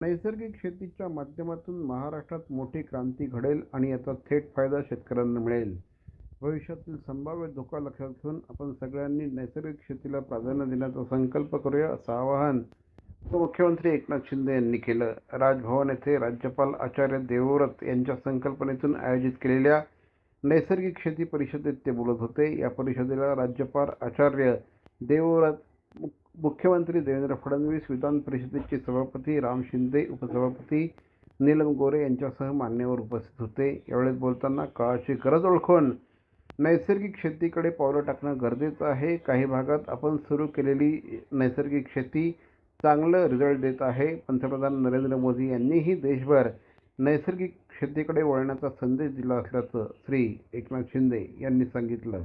नैसर्गिक शेतीच्या माध्यमातून महाराष्ट्रात मोठी क्रांती घडेल आणि याचा थेट फायदा शेतकऱ्यांना मिळेल. भविष्यातील संभाव्य धोका लक्षात घेऊन आपण सगळ्यांनी नैसर्गिक शेतीला प्राधान्य देण्याचा संकल्प करूया असं आवाहन उपमुख्यमंत्री एकनाथ शिंदे यांनी केलं. राजभवन येथे राज्यपाल आचार्य देवव्रत यांच्या संकल्पनेतून आयोजित केलेल्या नैसर्गिक शेती परिषदेत ते बोलत होते. या परिषदेला राज्यपाल आचार्य देवव्रत मुख्यमंत्री देवेंद्र फडणवीस विधान परिषदेचे सभापती राम शिंदे उपसभापती नीलम गोरे यांच्यासह मान्यवर उपस्थित होते. यावेळेस बोलताना काळाची गरज ओळखून नैसर्गिक शेतीकडे पावलं टाकणं गरजेचं आहे. काही भागात आपण सुरू केलेली नैसर्गिक शेती चांगलं रिझल्ट देत आहे. पंतप्रधान नरेंद्र मोदी यांनीही देशभर नैसर्गिक शेतीकडे वळण्याचा संदेश दिला असल्याचं श्री एकनाथ शिंदे यांनी सांगितलं.